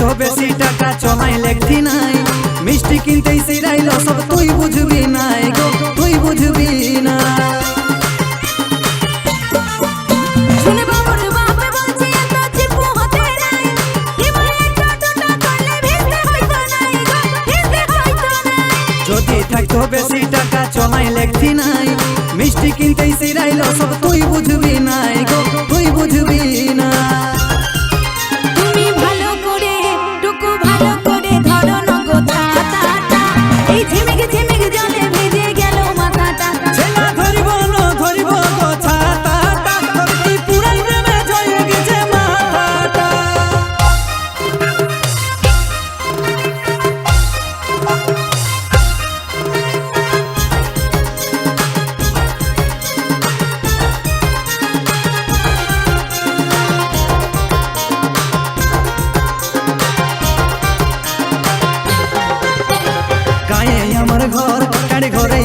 তো বেশি টাকা চলাই লেখি নাই। মিষ্টি কিনতেই সিরাইল সব তুই বুঝবি নাই গো তুই বুঝবি না। যদি থাকতো বেশি টাকা চলাই লেখি নাই মিষ্টি কিনতেই সিরাইল সব তুই বুঝবি নাই গো তুই বুঝবি